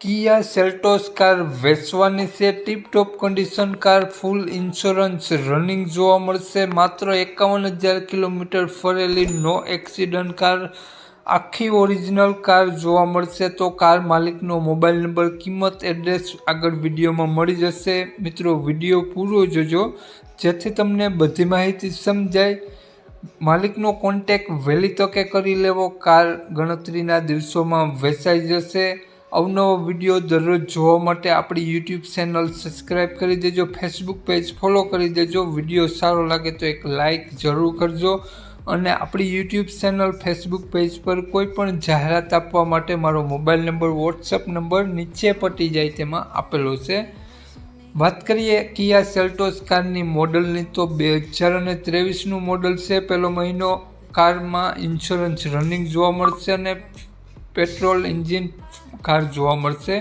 કિયા Seltos car વેચવાની છે tip top condition car full insurance running જોવા મળશે. માત્ર એકાવન હજાર કિલોમીટર ફરેલી નો એક્સિડન્ટ કાર, આખી ઓરિજિનલ કાર જોવા મળશે તો કાર માલિકનો મોબાઈલ નંબર કિંમત એડ્રેસ આગળ વિડીયોમાં મળી જશે. મિત્રો, વીડિયો પૂરો જોજો, જેથી તમને બધી માહિતી સમજાય. માલિકનો કોન્ટેક વહેલી તકે કરી લેવો, કાર ગણતરીના દિવસોમાં વેચાઈ જશે. અવનવો વીડિયો દરરોજ જોવા માટે આપણી યુટ્યુબ ચેનલ સબસ્ક્રાઈબ કરી દેજો ફેસબુક પેજ ફોલો કરી દેજો. વીડિયો સારો લાગે તો એક લાઈક જરૂર કરજો અને આપણી યુટ્યુબ ચેનલ ફેસબુક પેજ પર કોઈ પણ જાહેરાત આપવા માટે મારો મોબાઈલ નંબર વોટ્સઅપ નંબર નીચે પટી જાય તેમાં આપેલો છે. વાત કરીએ કિયા સેલ્ટોસ કારની મોડલની તો બે હજાર અને ત્રેવીસનું મોડલ છે. પહેલો મહિનો કારમાં ઇન્સ્યોરન્સ રનિંગ જોવા મળશે અને પેટ્રોલ એન્જિન કાર જોવા મળશે.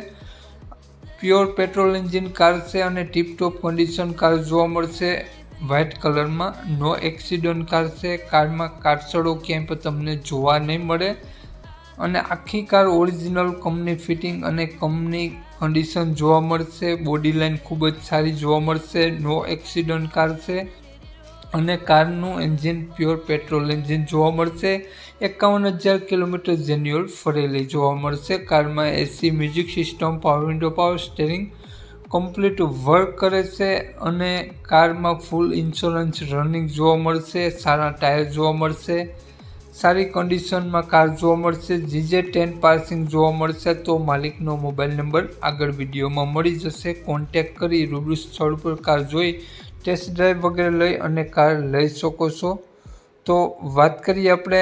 પ્યોર પેટ્રોલ એન્જિન કાર છે અને ટીપટોપ કન્ડિશન કાર જોવા મળશે. વ્હાઇટ કલરમાં નો એક્સિડન્ટ કાર છે. કારમાં કારસડો ક્યાંય પણ તમને જોવા નહીં મળે. અને આખી કાર ઓરિજિનલ કંપની ફિટિંગ અને કંપની કન્ડિશન જોવા મળશે. બોડી લાઇન ખૂબ જ સારી જોવા મળશે. નો એક્સિડન્ટ કાર છે. અને કારનું એન્જિન, પ્યોર પેટ્રોલ એન્જિન જોવા મળશે. એકાવન હજાર કિલોમીટર જેન્યુઅલ ફરેલી જોવા મળશે. કારમાં AC, music system, power window, power steering complete work કરે છે અને કારમાં ફૂલ ઇન્સ્યોરન્સ રનિંગ જોવા મળશે, સારા ટાયર જોવા મળશે, સારી કન્ડિશનમાં કાર જોવા મળશે, જીજે ટેન પાર્સિંગ જોવા મળશે તો માલિકનો મોબાઈલ નંબર આગળ વિડીયોમાં મળી જશે. કોન્ટેક કરી રૂબરૂ સ્થળ પર કાર જોઈ ટેસ્ટ ડ્રાઈવ વગેરે લઈ અને કાર લઈ શકો છો. તો વાત કરીએ આપણે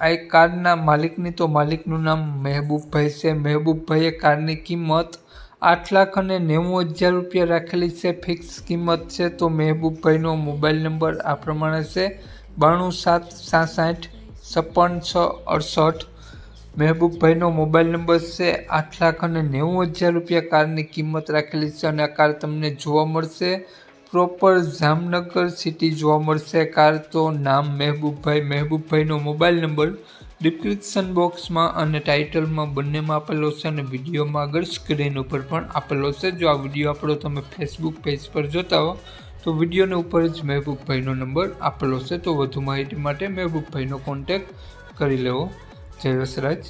આ કારના માલિકની. તો માલિકનું નામ મહેબૂબભાઈ છે. મહેબૂબભાઈએ કારની કિંમત આઠ લાખ અને નેવું હજાર રૂપિયા રાખેલી છે. ફિક્સ કિંમત છે. તો મહેબૂબભાઈનો મોબાઈલ નંબર આ પ્રમાણે છે. બાણું સાત સાસઠ છપ્પન છ અડસઠ. મહેબૂબભાઈનો મોબાઈલ નંબર છે. આઠ લાખ અને નેવું હજાર રૂપિયા કારની કિંમત રાખેલી છે અને આ કાર તમને જોવા મળશે. પ્રોપર જામનગર સિટી જોવા મળશે. કાર તો નામ મહેબૂબભાઈ. મહેબૂબભાઈનો મોબાઈલ નંબર ડિસ્ક્રિપ્શન બોક્સમાં અને ટાઇટલમાં બંનેમાં આપેલો છે અને વિડીયોમાં આગળ સ્ક્રીન ઉપર પણ આપેલો છે. જો આ વીડિયો આપણો તમે ફેસબુક પેજ પર જોતા હો, તો વિડીયોની ઉપર જ મહેબૂબભાઈનો નંબર આપેલો છે. તો વધુ માહિતી માટે મહેબૂબભાઈનો કોન્ટેક કરી લેવો. જય વસરાજ.